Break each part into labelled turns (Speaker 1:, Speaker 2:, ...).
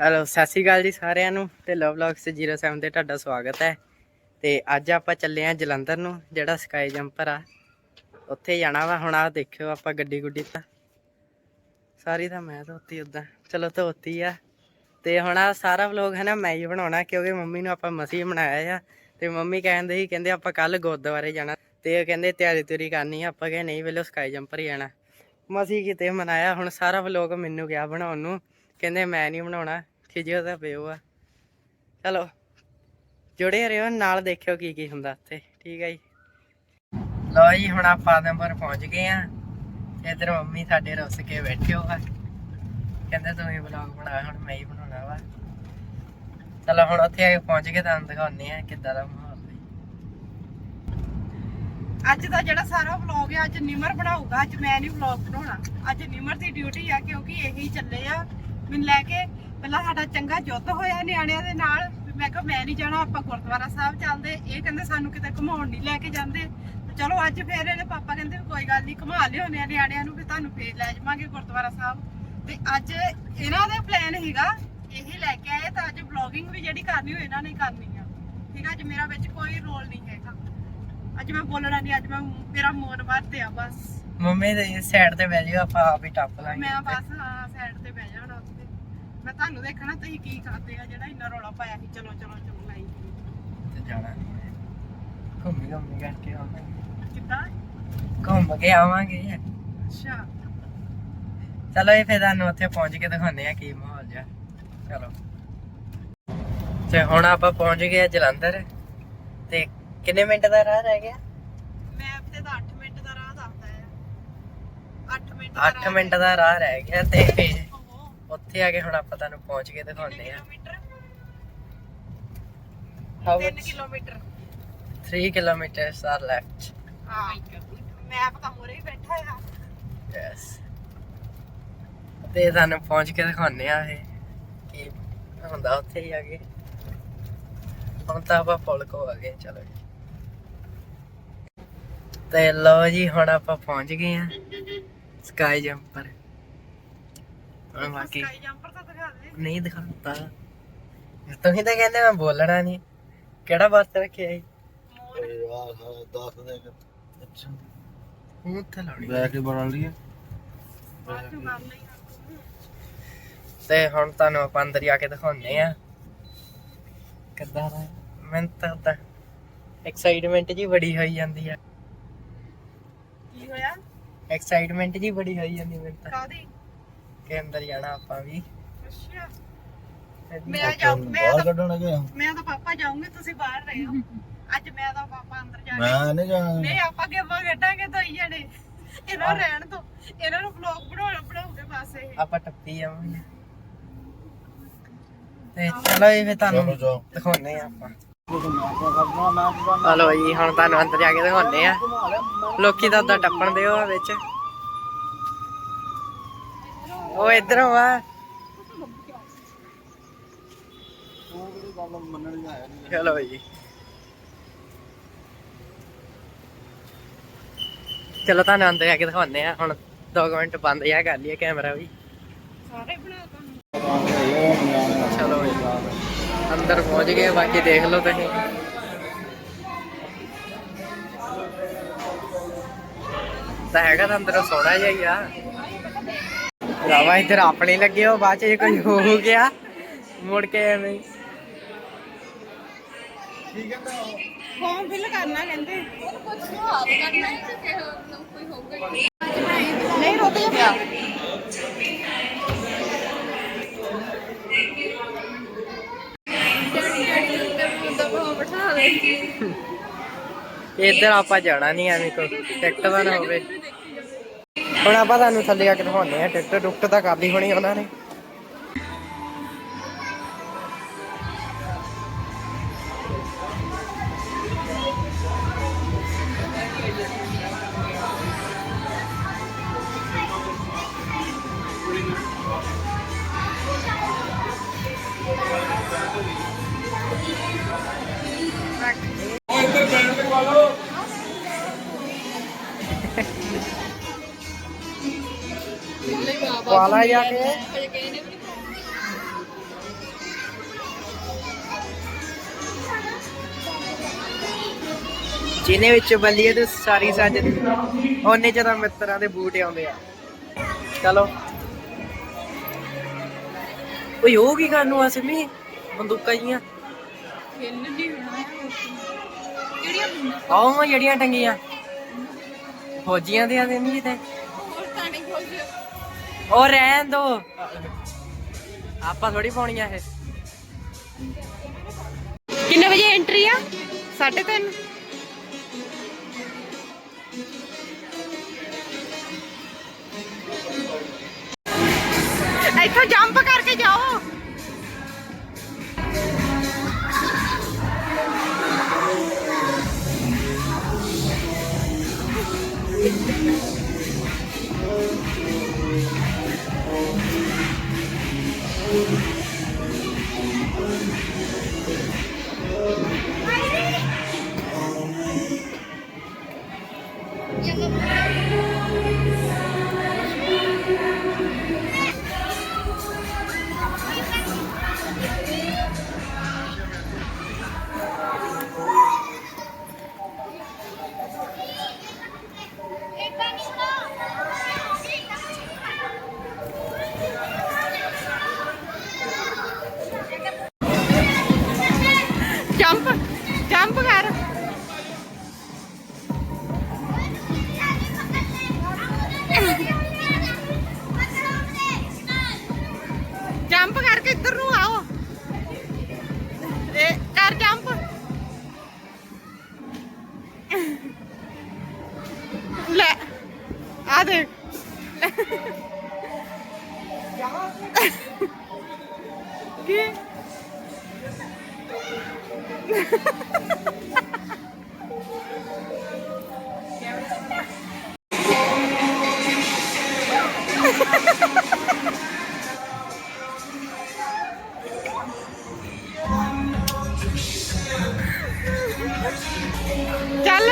Speaker 1: Hello ਸਤਿ ਸ਼੍ਰੀ ਅਕਾਲ ਜੀ ਸਾਰਿਆਂ ਨੂੰ ਤੇ ਲਵ ਵਲੌਗਸ 07 ਤੇ ਤੁਹਾਡਾ ਸਵਾਗਤ ਹੈ। ਤੇ ਅੱਜ ਆਪਾਂ ਚੱਲੇ ਆ ਜਲੰਧਰ ਨੂੰ, ਜਿਹੜਾ ਸਕਾਈ ਜੰਪਰ ਆ। ਉੱਥੇ ਜਾਣਾ ਵਾ, ਹੁਣ ਆ ਦੇਖਿਓ ਆਪਾਂ ਗੱਡੀ ਗੁੱਡੀ ਤਾਂ। ਸਾਰੀ ਤਾਂ ਮੈਂ ਧੋਤੀ ਉਦਾਂ ਚਲੋ ਧੋਤੀ ਆ। ਤੇ ਹੁਣ ਆ ਸਾਰਾ ਵਲੌਗ ਹੈ ਨਾ, ਮੈਂ ਹੀ ਬਣਾਉਣਾ, ਕਿਉਂਕਿ ਮੰਮੀ ਨੂੰ ਆਪਾਂ ਮਸੀਂ ਬਣਾਇਆ ਆ। ਤੇ ਮੰਮੀ ਕਹਿੰਦੇ ਸੀ, ਕਹਿੰਦੇ ਆਪਾਂ ਕੱਲ ਗੁਰਦੁਆਰੇ ਜਾਣਾ। ਤੇ ਉਹ ਕਹਿੰਦੇ ਤਿਆਰੀ ਤਿਉਰੀ ਕਰਨੀ ਆ, ਆਪਾਂ ਕਹੇ ਨਹੀਂ ਵੇਲੇ ਸਕਾਈ ਜੰਪਰ ਹੀ ਜਾਣਾ ਮਸੀਂ ਕਿਤੇ ਮਨਾਇਆ, ਹੁਣ ਸਾਰਾ ਵਲੌਗ ਮੈਨੂੰ ਗਿਆ ਬਣਾਉਣ ਨੂੰ। ਕਹਿੰਦੇ ਮੈਂ ਨਹੀਂ ਬਣਾਉਣਾ, ਖਿਜਿਓ ਦਾ ਪਿਓ ਆ। ਚਲੋ, ਜੁੜੇ ਰਹੋ, ਨਾਲ ਦੇਖਿਓ ਕੀ ਕੀ ਹੁੰਦਾ ਉੱਥੇ, ਠੀਕ ਹੈ ਜੀ। ਲਓ ਜੀ, ਹੁਣ ਆਪਾਂ ਆਦਮਪੁਰ ਪਹੁੰਚ ਗਏ ਆ। ਇਧਰ ਮੰਮੀ ਸਾਡੇ ਰੁੱਸ ਕੇ ਬੈਠੇ ਹੋ ਆ। ਕਹਿੰਦੇ ਤੁਸੀਂ ਵਲੌਗ ਬਣਾ, ਹੁਣ ਮੈਂ ਹੀ ਬਣਾਉਣਾ ਵਾ। ਚਲੋ, ਹੁਣ ਉੱਥੇ ਆ ਕੇ ਪਹੁੰਚ ਕੇ ਤੁਹਾਨੂੰ ਦਿਖਾਉਂਦੇ ਆ ਕਿੱਦਾਂ ਦਾ ਮਾਹੌਲ ਹੈ
Speaker 2: ਅੱਜ ਦਾ ਜਿਹੜਾ ਸਾਰਾ ਵਲੌਗ ਹੈ ਅੱਜ ਨਿਮਰ ਬਣਾਊਗਾ, ਅੱਜ ਮੈਂ ਨਹੀਂ ਵਲੌਗ ਬਣਾਉਣਾ। ਅੱਜ ਨਿਮਰ ਦੀ ਡਿਊਟੀ ਆ, ਕਿਉਂਕਿ ਇਹੀ ਚੱਲੇ ਆ। ਮੈਨੂੰ ਲੈ ਕੇ ਪਹਿਲਾਂ ਸਾਡਾ ਚੰਗਾ ਜੁੱਤ ਹੋਇਆ ਨਿਆਣਿਆਂ ਦੇ ਨਾਲ ਵੀ ਮੈਂ ਕਿਹਾ ਮੈਂ ਨਹੀਂ ਜਾਣਾ ਆਪਾਂ ਗੁਰਦੁਆਰਾ ਸਾਹਿਬ ਚੱਲਦੇ। ਇਹ ਕਹਿੰਦੇ ਸਾਨੂੰ ਕਿਤੇ ਘੁਮਾਉਣ ਨਹੀਂ ਲੈ ਕੇ ਜਾਂਦੇ। ਤੇ ਚਲੋ ਅੱਜ ਫੇਰ ਇਹਦੇ ਪਾਪਾ ਕਹਿੰਦੇ ਵੀ ਕੋਈ ਗੱਲ ਨਹੀਂ ਘੁਮਾ ਲਿਆਉਂਦੇ ਆ ਨਿਆਣਿਆਂ ਨੂੰ ਵੀ ਤੁਹਾਨੂੰ ਫੇਰ ਲੈ ਜਾਵਾਂਗੇ ਗੁਰਦੁਆਰਾ ਸਾਹਿਬ। ਤੇ ਅੱਜ ਇਹਨਾਂ ਦਾ ਪਲਾਨ ਹੈਗਾ ਇਹੀ ਲੈ ਕੇ ਆਏ ਤਾਂ ਅੱਜ ਵਲੌਗਿੰਗ ਵੀ ਜਿਹੜੀ ਕਰਨੀ ਹੋਏ ਇਹਨਾਂ ਨੇ ਕਰਨੀ ਆ। ਠੀਕ ਆ ਅੱਜ ਮੇਰਾ ਵਿੱਚ ਕੋਈ ਰੋਲ ਨਹੀਂ ਹੈਗਾ। ਅੱਜ ਮੈਂ ਬੋਲਣਾ ਨਹੀਂ ਅੱਜ ਮੈਂ ਮੇਰਾ ਮੋਨ ਵਰਤੇ ਆ ਬਸ।
Speaker 1: ਮੰਮੀ ਦੇ ਸਾਈਡ ਤੇ ਬਹਿ ਜਾਓ ਆਪਾਂ ਆਪ ਹੀ ਟੱਪ ਲਾਂਗੇ।
Speaker 2: ਮੈਂ ਬਸ ਹਾਂ ਸਾਈਡ ਤੇ ਬਹਿ ਮੈਂ ਤੁਹਾਨੂੰ ਦੇਖਣਾ ਤੁਸੀਂ ਕੀ ਕਰਦੇ ਆ ਜਿਹੜਾ ਇੰਨਾ ਰੌਲਾ ਪਾਇਆ ਸੀ। ਚਲੋ ਚਲੋ ਚਲੋ ਲਾਈ
Speaker 1: ਤੇ ਜਾਣਾ ਨੀ। ਘੁੰਮੀ ਘੁੰਮੀ ਕਰਕੇ ਆਵਾਂਗੇ
Speaker 2: ਕਿੱਦਾਂ?
Speaker 1: ਘੁੰਮ ਕੇ ਆਵਾਂਗੇ।
Speaker 2: ਅੱਛਾ।
Speaker 1: ਚਲੋ ਇਹ ਫਿਰ ਤੁਹਾਨੂੰ ਉੱਥੇ ਪਹੁੰਚ ਕੇ ਦਿਖਾਉਂਦੇ ਆ ਕੀ ਮਾਹੌਲ ਜਾ ਚਲੋ। ਤੇ ਹੁਣ ਆਪਾਂ ਪਹੁੰਚ ਗਏ ਆ ਜਲੰਧਰ। ਤੇ ਕਿੰਨੇ ਮਿੰਟ ਦਾ ਰਾਹ ਰਹਿ ਗਿਆ?
Speaker 2: ਮੈਪ ਤੇ ਤਾਂ 8 ਮਿੰਟ ਦਾ ਰਾਹ ਦੱਸਦਾ ਆ। 8 ਮਿੰਟ
Speaker 1: 8 ਮਿੰਟ ਦਾ ਰਾਹ ਰਹਿ ਗਿਆ ਤੇ ਉੱਥੇ ਆ ਕੇ ਹੁਣ ਆਪਾਂ ਤੁਹਾਨੂੰ ਪਹੁੰਚ ਕੇ ਦਿਖਾਉਂਦੇ ਆ
Speaker 2: kilometre
Speaker 1: how
Speaker 2: 3 kilometre.
Speaker 1: 3 kilometres are left
Speaker 2: ਹਾਂ। ਮੈਪ ਤਾਂ ਮੋਰੇ ਹੀ ਬੈਠਾ ਆ।
Speaker 1: ਯੈਸ ਤੇ ਤੁਹਾਨੂੰ ਪਹੁੰਚ ਕੇ ਦਿਖਾਉਂਦੇ ਆ ਇਹ ਕੀ ਹੁੰਦਾ ਉੱਥੇ ਹੀ ਆ ਕੇ। ਹੁਣ ਤਾਂ ਆਪਾਂ ਪੁਲ ਕੋ ਆ ਗਏ ਚਲੋ ਜੀ। ਤੇ ਲਓ ਜੀ ਹੁਣ ਆਪਾਂ ਪਹੁੰਚ ਗਏ ਆ ਸਕਾਈ ਜੰਪਰ ਨਹੀਂ ਦਿਖਾਤਾ ਤੁਸੀਂ ਤਾਂ ਕਹਿੰਦੇ ਮੈਂ ਬੋਲਣਾ ਨਹੀਂ। ਕਿਹੜਾ ਵਰਤ ਰੱਖਿਆ ਜੀ
Speaker 2: ਮੋਰ।
Speaker 1: ਅੱਛਾ। ਹੁਣ ਤੇ ਲਾਉਣੀ
Speaker 3: ਬੈਕ ਹੀ ਬਣਾ ਲਈਏ
Speaker 1: ਤੇ। ਹੁਣ ਤੁਹਾਨੂੰ ਆਪਾਂ ਅੰਦਰ ਜਾ ਕੇ ਦਿਖਾਉਂਦੇ ਆ। ਕਿੱਦਾਂ ਦਾ? ਮੈਂ ਤਾਂ ਤਾਂ ਐਕਸਾਈਟਮੈਂਟ ਜੀ ਬੜੀ ਹੋਈ ਜਾਂਦੀ ਆ।
Speaker 2: ਕੀ ਹੋਇਆ?
Speaker 1: ਐਕਸਾਈਟਮੈਂਟ ਜੀ ਬੜੀ ਹੋਈ ਜਾਂਦੀ ਮੈਨੂੰ ਤਾਂ।
Speaker 2: ਕਾਦੀ
Speaker 1: ਕਿ ਅੰਦਰ ਜਾਣਾ ਆਪਾਂ ਵੀ।
Speaker 2: ਅੱਛਾ। ਮੈਂ ਜਾਉਂ ਮੈਂ
Speaker 3: ਬਾਹਰ
Speaker 2: ਤਾਂ
Speaker 3: ਕੱਢਣ ਲੱਗੇ ਆ।
Speaker 2: ਮੈਂ ਤਾਂ ਪਾਪਾ ਜਾਊਂਗੇ ਤੁਸੀਂ ਬਾਹਰ ਰਹੇ ਹੋ। ਅੱਜ ਮੈਂ ਤਾਂ ਪਾਪਾ ਅੰਦਰ ਜਾ ਕੇ
Speaker 3: ਮੈਂ ਨਹੀਂ ਜਾਣਾ।
Speaker 2: ਨਹੀਂ ਆਪਾਂ ਗੇਮਾਂ ਖੇਡਾਂਗੇ ਦੋਈ ਜਣੇ। ਇਹਨਾਂ ਨੂੰ ਰਹਿਣ ਦੋ। ਇਹਨਾਂ ਨੂੰ ਵਲੌਗ ਬਣਾਉਣਾ ਬਣਾਉਗੇ ਬਸ ਇਹ।
Speaker 1: ਆਪਾਂ ਟੱਪੀ ਜਾਵਾਂਗੇ। ਤੇ ਚਲੋ ਇਹ ਫਿਰ
Speaker 3: ਚਲੋ
Speaker 1: ਤੁਹਾਨੂੰ
Speaker 3: ਜਾਓ।
Speaker 1: ਦਿਖਾਉਂਦੇ ਆ ਆਪਾਂ। ਹਲੋ ਜੀ ਹੁਣ ਤੁਹਾਨੂੰ ਅੰਦਰ ਜਾ ਕੇ ਦਿਖਾਉਂਦੇ ਆ ਲੋਕੀ ਤਾਂ ਉਦਾਂ ਟੱਪਣ ਦੇ ਉਹ ਵਿੱਚ। ਉਹ ਇਧਰੋਂ ਆ। ਚਲੋ ਜੀ। ਚਲੋ ਤੁਹਾਨੂੰ ਅੰਦਰ ਜਾ ਕੇ ਦਿਖਾਉਂਦੇ ਆ ਹੁਣ 2 ਮਿੰਟ ਬੰਦ ਜਾ ਕਰ ਲਈਏ ਕੈਮਰਾ ਵੀ।
Speaker 2: ਸਾਰੇ ਬਣਾ ਤੁਹਾਨੂੰ
Speaker 1: ਚਲੋ ਜੀ। ਅੰਦਰ ਪਹੁੰਚ ਗਏ ਬਾਕੀ ਦੇਖ ਲਓ ਤੁਸੀਂ। ਤਾਂ ਹੈਗਾ ਤਾਂ ਅੰਦਰ ਸੋਹਣਾ ਜਿਹਾ ਹੀ ਆ। ਰਾਵਾ ਇੱਧਰ ਆਪਣੇ ਲੱਗੇ ਹੋ ਬਾਅਦ ਚ ਜੇ ਕੋਈ ਹੋ ਗਿਆ ਮੁੜ ਕੇ ਐਵੇਂ ਹੀ।
Speaker 2: ਫਾਰਮ ਫਿਲ ਕਰਨਾ ਕਹਿੰਦੇ। ਨਹੀਂ? ਰੁਕ ਜਾ।
Speaker 1: ਇੱਧਰ ਆਪਾਂ ਜਾਣਾ ਨਹੀਂ ਐਵੇਂ ਕੋਈ ਟਿਕਟ ਦਾ ਨਾ ਹੋਵੇ। ਹੁਣ ਆਪਾਂ ਤੁਹਾਨੂੰ ਥੱਲੇ ਆ ਕੇ ਦਿਖਾਉਂਦੇ ਆ ਟਿਕਟ ਟੁਕਟ ਤਾਂ ਕਰ ਲਈ ਹੋਣੀ ਉਹਨਾਂ ਨੇ। ਪਵਾ ਜਾ ਕੇ। ਜਿਹਨੇ ਵਿੱਚ ਬੱਲੀਏ ਤੇ ਸਾਰੀ ਸੱਜਦੀ ਉਹਨੇ ਜਦੋਂ ਮਿੱਤਰਾਂ ਦੇ ਬੂਟ ਆਉਂਦੇ ਆ। ਚਲੋ। ਓਏ ਹੋ ਕੀ ਕਰਨ ਨੂੰ ਅਸਮੀ ਬੰਦੂਕਾਂ ਜੀਆਂ।
Speaker 2: ਖੇਲਣ ਦੀ ਹੋਣਾ ਕਿਹੜੀਆਂ ਬੰਦੂਕਾਂ?
Speaker 1: ਆਉਂ ਜਿਹੜੀਆਂ ਟੰਗੀਆਂ। ਫੌਜੀਆਂ ਦੇ ਆ ਦੇ ਨਹੀਂ
Speaker 2: ਹੋਰ ਤਾਂ ਨਹੀਂ ਫੌਜੀਆਂ
Speaker 1: ਉਹ ਰਹਿਣ ਦੋ। ਆਪਾਂ ਥੋੜੀ ਪਾਉਣੀਆਂ ਇਹ।
Speaker 2: ਕਿੰਨੇ ਵਜੇ ਐਂਟਰੀ ਆ? 3:30 ਇੱਥੋਂ ਜੰਪ ਕਰਕੇ ਜਾਓ। ਚੱਲ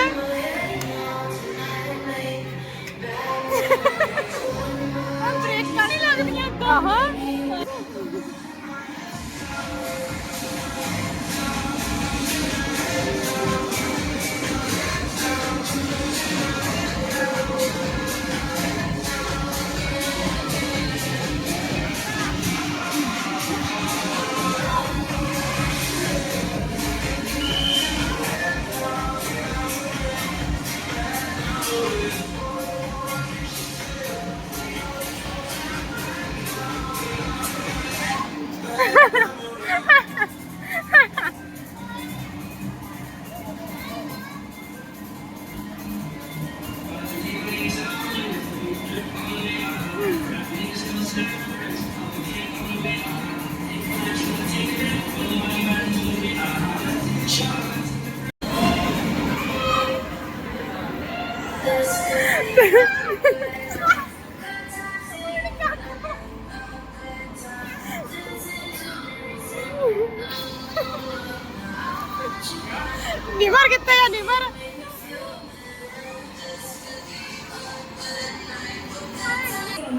Speaker 2: ਨਿਮਰ ਕਿੱਥੇ ਆ ਨਿਮਰ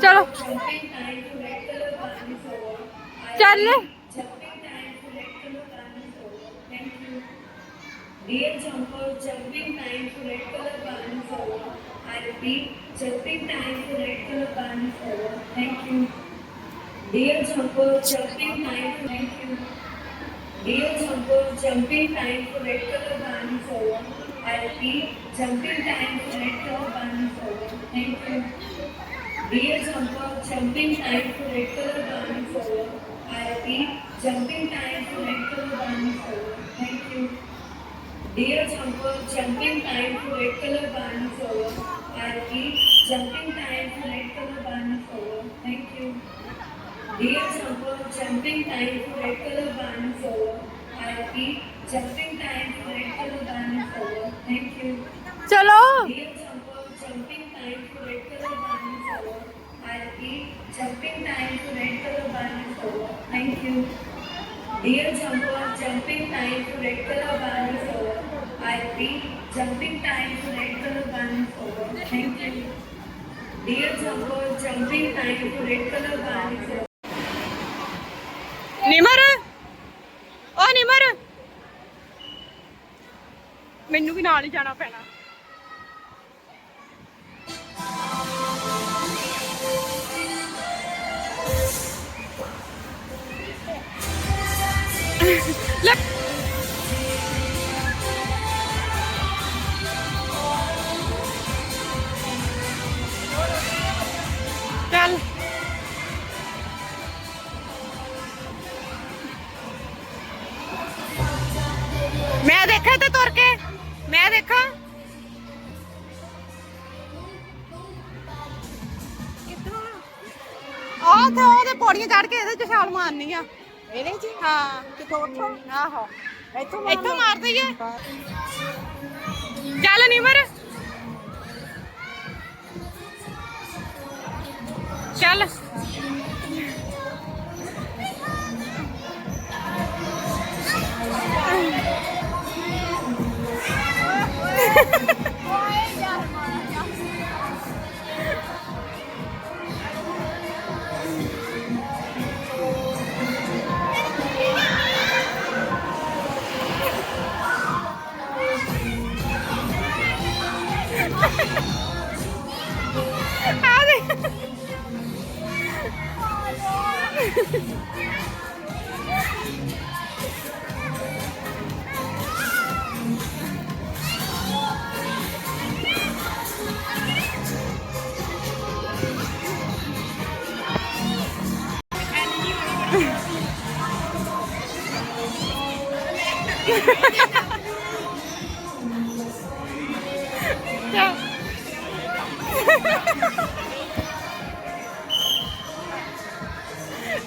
Speaker 2: ਚਲੋ ਚੱਲ
Speaker 3: Dear jumper, jumping time to red color button forward. I repeat, jumping time to red color button forward. Thank you. Dear jumper, jumping time to thank you. Dear jumper, jumping time to red color button forward. I repeat, jumping time to red color button forward. Thank you. Dear jumper, jumping time to red color button forward. I repeat, jumping time to red color button forward. Thank you. Dear jumper, jumping time to red color button forward. I repeat, jumping time to red color button forward. Thank you. Dear jumper, jumping time to red color button forward. I repeat, jumping time to red color button forward. Thank you.
Speaker 2: ਚਲੋ
Speaker 3: Dear jumper, jumping time to red color button forward. I repeat, jumping time to red color button forward. Thank you. Dear jumper, jumping time to red color button forward. I repeat, jumping time to red color button forward. Thank you. Dear jumper, jumping time to red color button forward.
Speaker 2: ਨਿਮਰ ਓ ਨਿਮਰ ਮੈਨੂੰ ਵੀ ਨਾਲ ਹੀ ਜਾਣਾ ਪੈਣਾ। ਲੈ। ਚੱਲ। ਮੈਂ ਦੇਖਿਆ ਤੇ ਤੁਰ ਕੇ। ਮੈਂ ਦੇਖਾਂ। ਆਹ ਤੇ ਉਹਦੇ ਪੌੜੀਆਂ ਚੜ ਕੇ ਇਹਦੇ ਚ ਛਾਲ ਮਾਰਨੀ ਆ। ਇਹਦੇ ਚ? ਹਾਂ। ਕਿਥੋਂ ਉੱਥੋਂ? ਆਹੋ। ਇੱਥੋਂ ਇੱਥੋਂ ਮਾਰ ਦਈਏ ਚੱਲ ਨਿਮਰ। ਚੱਲ। Ha ha ha!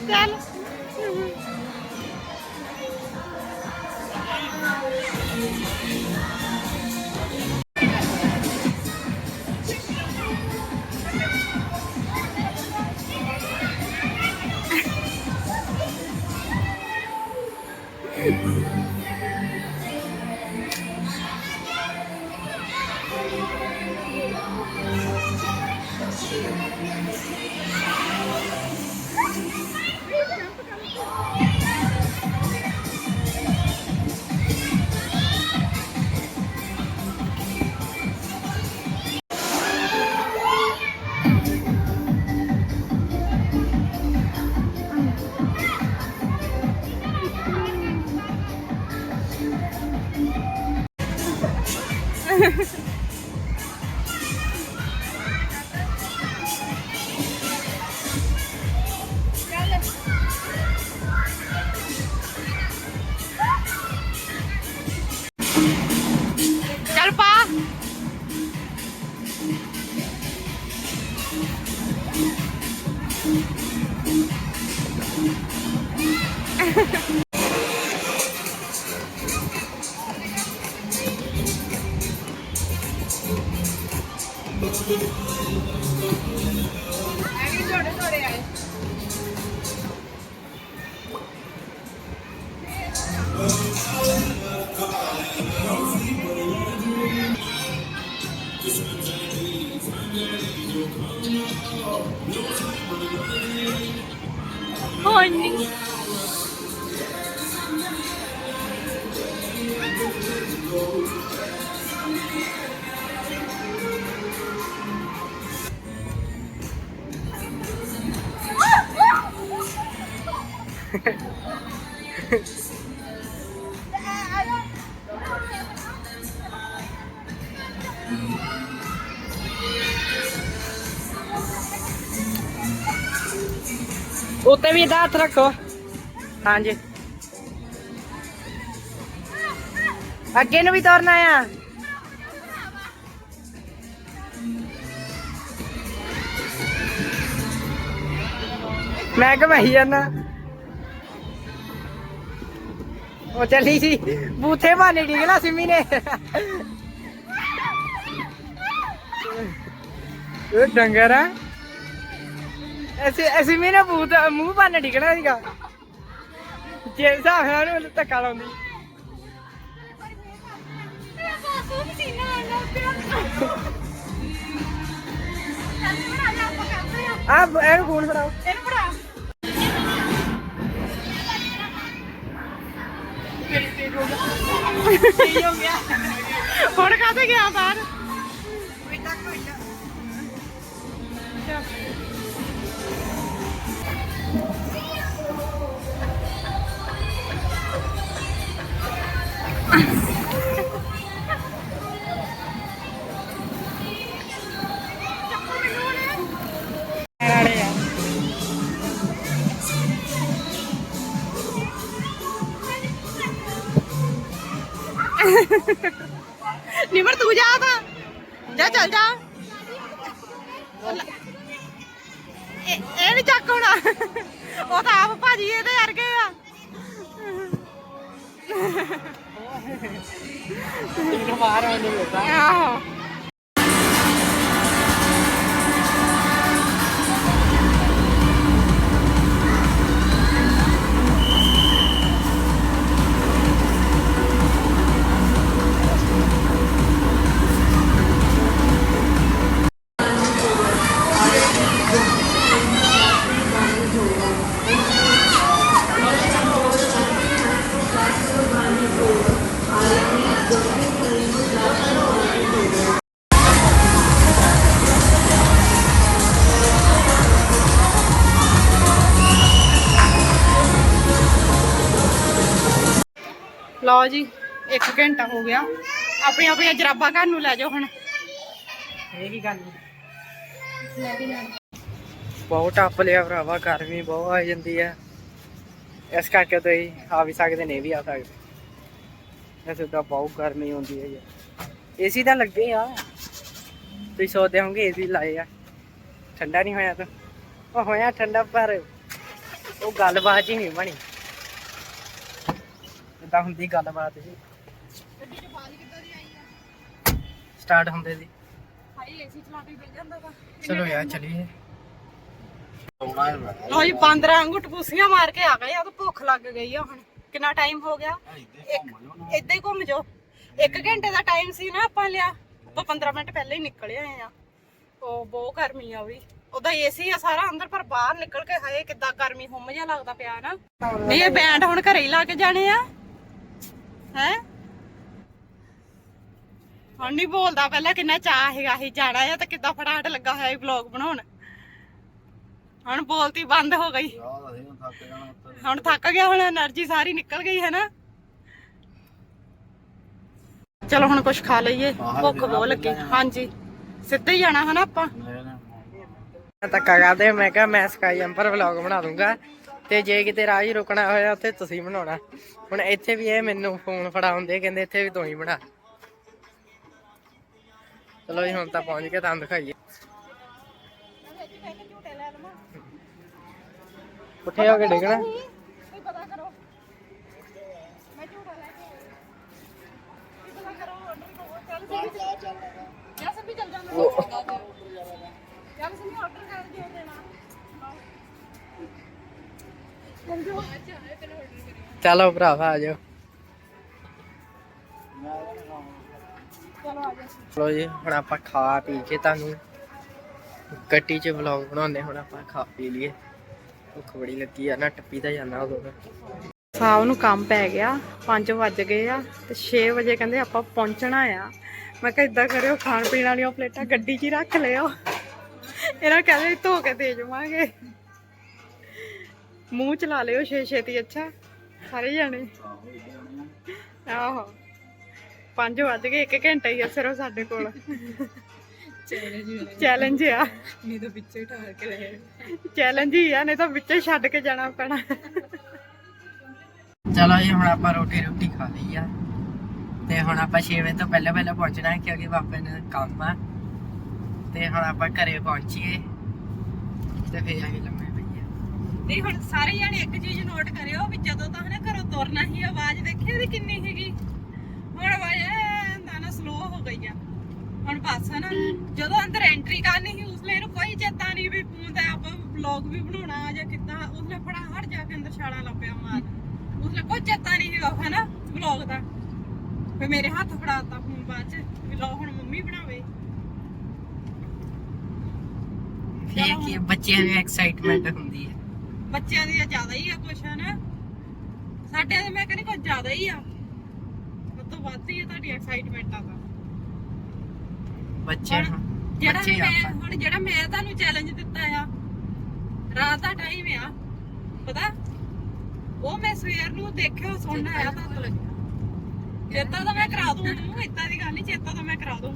Speaker 2: ਚੱਲ
Speaker 3: Thank you.
Speaker 1: ਉੱਤੇ ਵੀ ਇਹਦਾ ਹੱਥ ਰੱਖੋ ਹਾਂਜੀ ਅੱਗੇ ਨੂੰ ਵੀ ਤੁਰਨਾ ਆ ਮੈਂ ਕਮਾਈ ਜਾਂਦਾ ਉਹ ਚੱਲੀ ਸੀ। ਬੂਥੇ ਬਾਨੇ ਨਾ ਸਿਮੀ ਨੇ। ਉਹ ਡੰਗਰ ਆ। ਐਸੇ ਐਸੇ ਮੇਰੇ ਮੂੰਹ ਦਾ ਮੂੰਹ ਬੰਨ ਡਿਗਣਾ ਸੀਗਾ। ਜੇ ਹਿਸਾਬ ਨਾਲ ਉਹਨੂੰ ਧੱਕਾ ਲਾਉਂਦੀ। ਆ ਇਹਨੂੰ ਫੋਨ ਫੜਾਓ।
Speaker 2: ਇਹਨੂੰ ਫੜਾ ਕੀ ਹੋ ਗਿਆ ਹੁਣ ਕਾਹਤੇ ਗਿਆ ਬਾਹਰ
Speaker 1: ਵਾਲੇ ਤੀਰ ਮਾਰ ਆਉਂਦੇ ਲੋਕਾਂ
Speaker 2: ਆਹੋ ਲਓ ਜੀ 1 ਘੰਟਾ ਹੋ ਗਿਆ। ਆਪਣੀਆਂ ਆਪਣੀਆਂ ਜਰਾਬਾਂ ਘਰ ਨੂੰ ਲੈ ਜਾਓ ਹੁਣ।
Speaker 1: ਇਹ ਕੀ ਗੱਲ ਬਹੁਤ ਟੱਪ ਲਿਆ ਭਰਾਵਾ ਗਰਮੀ ਬਹੁਤ ਆ ਜਾਂਦੀ ਹੈ ਇਸ ਕਰਕੇ ਤੁਸੀਂ ਆ ਵੀ ਸਕਦੇ ਨੇ ਇਹ ਵੀ ਆ ਸਕਦੇ। ਵੈਸੇ ਤਾਂ ਬਹੁਤ ਗਰਮੀ ਹੁੰਦੀ ਹੈ ਯਾਰ। ਏਸੀ ਤਾਂ ਲੱਗੇ ਆ। ਤੁਸੀਂ ਸੋਚਦੇ ਹੋਗੇ ਏਸੀ ਲਾਏ ਆ। ਠੰਡਾ ਨਹੀਂ ਹੋਇਆ ਤਾਂ। ਉਹ ਹੋਇਆ ਠੰਡਾ ਪਰ ਉਹ ਗੱਲਬਾਤ ਹੀ ਨਹੀਂ ਬਣੀ। ਇਦਾਂ ਹੁੰਦੀ ਗੱਲਬਾਤ ਜੀ? ਸਟਾਰਟ ਹੁੰਦੇ ਸੀ
Speaker 2: ਹਾਈ ਏਸੀ ਚਲਾ ਕੇ ਬਹਿ ਜਾਂਦਾ ਵਾ।
Speaker 1: ਚਲੋ ਯਾਰ ਚਲੀਏ।
Speaker 2: ਜੀ ਬਾਂਦਰਾਂ ਵਾਂਗੂ ਟਪੂਸੀਆਂ ਮਾਰ ਕੇ ਆ ਗਏ ਆ ਤਾਂ ਭੁੱਖ ਲੱਗ ਗਈ ਆ ਹੁਣ। ਕਿੰਨਾ ਟਾਈਮ ਹੋ ਗਿਆ? ਇੱਕ- ਏਦਾਂ ਹੀ ਘੁੰਮ ਜਾਓ। 1 ਘੰਟੇ ਦਾ ਟਾਈਮ ਸੀ ਨਾ ਆਪਾਂ ਲਿਆ। ਆਪਾਂ 15 ਮਿੰਟ ਪਹਿਲਾਂ ਹੀ ਨਿਕਲ ਆਏ ਆ। ਉਹ ਬਹੁਤ ਗਰਮੀ ਆ ਵੀ। ਉਹਦਾ ਏਸੀ ਆ ਸਾਰਾ ਅੰਦਰ ਪਰ ਬਾਹਰ ਨਿਕਲ ਕੇ ਹਾਏ ਕਿੱਦਾਂ ਗਰਮੀ ਹੁੰਮ ਜਿਹਾ ਲੱਗਦਾ ਪਿਆ ਨਾ। ਨਹੀਂ ਇਹ ਬੈਂਡ ਹੁਣ ਘਰੇ ਹੀ ਲਾ ਕੇ ਜਾਣੇ ਆ। ਹੈ? ਹੁਣ ਨਹੀਂ ਬੋਲਦਾ ਪਹਿਲਾਂ ਕਿੰਨਾ ਚਾਹ ਹੈਗਾ ਇਹ ਜਾਣਾ ਹੈ ਤਾਂ ਕਿੱਦਾਂ ਫਟਾਫਟ ਲੱਗਾ ਹੋਇਆ ਇਹ ਵਲੌਗ ਬਣਾਉਣ। ਹੁਣ ਬੋਲਤੀ ਬੰਦ ਹੋ ਗਈ। ਹੁਣ ਥੱਕ ਗਿਆ ਹੁਣ એનર્ਜੀ ਸਾਰੀ ਨਿਕਲ ਗਈ ਹੈ ਨਾ। ਚਲੋ ਹੁਣ ਕੁਝ ਖਾ ਲਈਏ ਭੁੱਖ ਬਹੁਤ ਲੱਗੀ। ਹਾਂਜੀ। ਸਿੱਧੇ ਹੀ ਜਾਣਾ ਹੈ ਨਾ ਆਪਾਂ।
Speaker 1: ਤਾਂ ਕਹਾਂਦੇ ਮੈਂ ਕਿਹਾ ਮੈਂ ਸਕਾਈ ਐਂਪਰ ਵਲੌਗ ਬਣਾ ਦੂੰਗਾ। ਤੇ ਜੇ ਕਿਤੇ ਰਾਹ ਹੀ ਰੁਕਣਾ ਹੋਇਆ ਉੱਥੇ ਤੁਸੀਂ ਬਣਾਉਣਾ ਹੁਣ ਇੱਥੇ ਵੀ ਇਹ ਮੈਨੂੰ ਫੋਨ ਫੜਾਉਂਦੇ ਕਹਿੰਦੇ ਇੱਥੇ ਵੀ ਤੂੰ ਹੀ ਬਣਾ ਚਲੋ ਜੀ ਹੁਣ ਤਾਂ ਪਹੁੰਚ ਕੇ ਤੁਹਾਨੂੰ ਦਿਖਾਈਏ ਉੱਠੇ ਹੋ ਕੇ ਡਿੱਗਣਾ
Speaker 2: ਪਤਾ ਕਰੋ ਮੈਂ ਝੂਟਾ ਲੈ ਕੇ ਕੀ ਪਤਾ ਕਰੋ ਆਰਡਰ ਕਰੋ ਚੱਲ ਯਾ ਸਭ ਵੀ ਚੱਲ ਜਾਂਦਾ ਯਾ ਸਭ ਵੀ ਆਰਡਰ ਕਰ ਦਿਓ ਦੇਣਾ ਸਮਝੋ
Speaker 1: ਚਲੋ ਭਰਾਵਾ ਆ ਜਾਓ।
Speaker 2: ਚਲੋ ਜੀ,
Speaker 1: ਹੁਣ ਆਪਾਂ ਖਾ ਪੀ ਕੇ ਤੁਹਾਨੂੰ ਗੱਡੀ 'ਚ ਵਲੌਗ ਬਣਾਉਂਦੇ ਹੁਣ ਆਪਾਂ ਖਾ ਪੀ ਲਈਏ। ਭੁੱਖ ਬੜੀ ਲੱਗੀ ਆ ਨਾ ਟੱਪੀ ਤਾਂ ਜਾਂਦਾ ਉਦੋਂ
Speaker 2: ਸਾਹ ਨੂੰ ਕੰਮ ਪੈ ਗਿਆ 5 ਵੱਜ ਗਏ ਆ ਤੇ 6 ਵਜੇ ਕਹਿੰਦੇ ਆਪਾਂ ਪਹੁੰਚਣਾ ਆ। ਮੈਂ ਕਿਹਾ ਇਦਾਂ ਕਰਿਓ, ਖਾਣ ਪੀਣ ਵਾਲੀਆਂ ਪਲੇਟਾਂ ਗੱਡੀ 'ਚ ਹੀ ਰੱਖ ਲਿਓ। ਇਹਨਾਂ ਕਹਿੰਦੇ ਧੋ ਕੇ ਦੇ ਜਾਵਾਂਗੇ ਮੂੰਹ ਚ ਲਾ ਲਿਓ ਛੇ ਛੇਤੀ ਅੱਛਾ? ਸਾਰੇ ਜਾਣੇ? ਆਹੋ। 5 ਵੱਜ ਗਏ 1 ਘੰਟਾ ਹੀ ਆ ਸਿਰਫ ਸਾਡੇ ਕੋਲ। ਚੈਲੰਜ ਆ।
Speaker 4: ਨਹੀਂ ਤਾਂ ਪਿੱਛੇ ਠਾਰ ਕੇ ਰਹੇ
Speaker 2: ਚੈਲੰਜ ਹੀ ਆ ਨਹੀਂ ਤਾਂ ਵਿੱਚੇ ਛੱਡ ਕੇ ਜਾਣਾ ਪੈਣਾ।
Speaker 1: ਚਲੋ ਜੀ ਹੁਣ ਆਪਾਂ ਰੋਟੀ ਰੋਟੀ ਖਾ ਲਈ ਆ। ਤੇ ਹੁਣ ਆਪਾਂ 6 ਵਜੇ ਤੋਂ ਪਹਿਲਾਂ ਪਹਿਲਾਂ ਪਹੁੰਚਣਾ ਹੈ ਕਿਉਂਕਿ ਪਾਪੇ ਨੇ ਕੰਮ ਆ। ਤੇ ਹੁਣ ਆਪਾਂ ਘਰੇ ਪਹੁੰਚੀਏ। ਤੇ ਫਿਰ ਆ ਪਈਏ
Speaker 2: ਨਹੀਂ, ਹੁਣ ਸਾਰੇ ਜਾਣੇ ਇੱਕ ਚੀਜ਼ ਨੋਟ ਕਰਿਓ ਵੀ ਜਦੋਂ ਤਾਂ ਹਨਾ ਘਰੋਂ ਤੁਰਨਾ ਹੀ ਆਵਾਜ਼ ਦੇਖੀ ਉਹਦੀ ਕਿੰਨੀ ਹੈਗੀ ਹੁਣ ਆਵਾਜ਼ ਐਂ, ਨਾ ਸਲੋ ਹੋ ਗਈ ਆ। ਹੁਣ ਬਸ ਹਨਾ, ਜਦੋਂ ਅੰਦਰ ਐਂਟਰੀ ਕਰਨੀ ਸੀ ਉਸਲੇ ਇਹਨੂੰ ਕੋਈ ਚੇਤਾ ਨਹੀਂ ਵੀ ਫੋਨ ਤੇ ਵਲੌਗ ਵੀ ਬਣਾਉਣਾ ਜਾਂ ਕਿੱਦਾਂ ਉਸਲੇ ਫੜਾ ਜਾ ਕੇ ਅੰਦਰ ਛਾਲਾ ਲੱਪਿਆ ਮਾਰ। ਉਸਲੇ ਕੋਈ ਚੇਤਾ ਨਹੀਂ ਹੈਗਾ ਹਨਾ ਵਲੌਗ ਦਾ। ਫੇ ਮੇਰੇ ਹੱਥ ਫੜਾਤਾ ਫੋਨ ਬਾਅਦ ਚ, ਵੀ ਲਓ ਹੁਣ ਮੰਮੀ ਬਣਾਵੇ।
Speaker 1: ਫਿਰ ਕੀ ਬੱਚਿਆਂ ਨੂੰ ਐਕਸਾਈਟਮੈਂਟ ਹੁੰਦੀ ਹੈ।
Speaker 2: ਬੱਚਿਆਂ ਦੀ ਜ਼ਿਆਦਾ ਹੀ ਆ ਕੁਛ ਹਨਾ? ਸਾਡੇ ਦੇ ਮੈਂ ਕਹਿੰਦੀ ਕੁਝ ਜ਼ਿਆਦਾ ਹੀ ਆ। ਉਹ ਤੋਂ ਵੱਧ ਹੀ ਆ ਤੁਹਾਡੀ ਐਕਸਾਈਟਮੈਂਟ ਆ ਤਾਂ।
Speaker 1: ਬੱਚੇ
Speaker 2: ਹੁਣ ਜਿਹੜਾ
Speaker 1: ਬੱਚੇ
Speaker 2: ਮੈਂ
Speaker 1: ਆਪਾਂ।
Speaker 2: ਹੁਣ ਜਿਹੜਾ ਮੈਂ ਤੁਹਾਨੂੰ ਚੈਲੰਜ ਦਿੱਤਾ ਆ ਰਾਤ ਦਾ ਟਾਈਮ ਆ ਪਤਾ? ਉਹ ਮੈਂ ਸਵੇਰ ਨੂੰ ਦੇਖਿਓ ਸੁਣਨਾ ਆਇਆ ਤਾਂ ਲੱਗਿਆ। ਚੇਤਾ ਤਾਂ ਮੈਂ ਕਰਾ ਦੂੰ ਉਹਨੂੰ ਇਦਾਂ ਦੀ ਗੱਲ ਨਹੀਂ ਚੇਤਾ ਤਾਂ ਮੈਂ ਕਰਾ ਦੂੰ।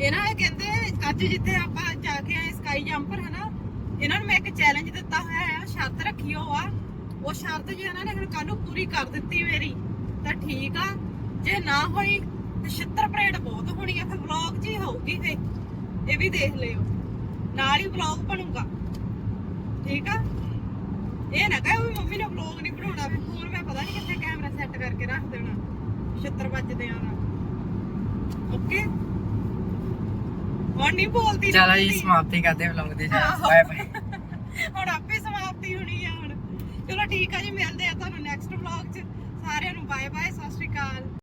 Speaker 2: ਇਹ ਨਾ ਇਹ ਕਹਿੰਦੇ ਅੱਜ ਜਿੱਥੇ ਆਪਾਂ ਜਾ ਕੇ ਆਏ ਸਕਾਈ ਜੰਪਰ ਹਨਾ ਇਹਨਾਂ ਨੂੰ ਮੈਂ ਇੱਕ ਚੈਲੰਜ ਦਿੱਤਾ ਹੋਇਆ ਹੋ ਆ? ਉਹ ਸ਼ਰਤ ਜੇ ਇਹਨਾਂ ਨੇ ਹੁਣ ਕੱਲ ਨੂੰ ਪੂਰੀ ਕਰ ਦਿੱਤੀ ਮੇਰੀ ਤਾਂ ਠੀਕ ਆ। ਜੇ ਨਾ ਹੋਈ ਤੇ ਛਿੱਤਰ ਪਰੇਡ ਬਹੁਤ ਹੋਣੀ ਆ ਫਿਰ ਵਲੌਗ ਜੀ ਹੋਊਗੀ ਫੇ ਇਹ ਵੀ ਦੇਖ ਲਿਓ। ਨਾਲ ਹੀ ਵਲੌਗ ਬਣੂਗਾ। ਠੀਕ ਆ? ਇਹ ਨਾ ਕਹੇ ਵੀ ਮੰਮੀ ਨੇ ਵਲੌਗ ਨਹੀਂ ਬਣਾਉਣਾ ਫਿਰ ਫੋਨ ਮੈਂ ਪਤਾ ਨਹੀਂ ਕਿੱਥੇ ਕੈਮਰਾ ਸੈੱਟ ਕਰਕੇ ਰੱਖ ਦੇਣਾ ਛਿੱਤਰ ਵੱਜਦੇ ਆ ਓਕੇ ਹੁਣ ਨਹੀਂ ਬੋਲਦੀ
Speaker 1: ਚਲੋ ਜੀ। ਸਮਾਪਤੀ ਕਰਦੇ ਵਲੌਗ ਦੀ। ਬਾਏ ਬਾਏ
Speaker 2: ਹੁਣ ਆਪੇ ਸਮਾਪਤੀ ਹੋਣੀ ਆ ਹੁਣ ਚਲੋ ਠੀਕ ਆ ਜੀ, ਮਿਲਦੇ ਆ ਤੁਹਾਨੂੰ ਨੈਕਸਟ ਵਲੌਗ 'ਚ। ਸਾਰਿਆਂ ਨੂੰ ਬਾਏ ਬਾਏ ਸਤਿ ਸ਼੍ਰੀ ਅਕਾਲ।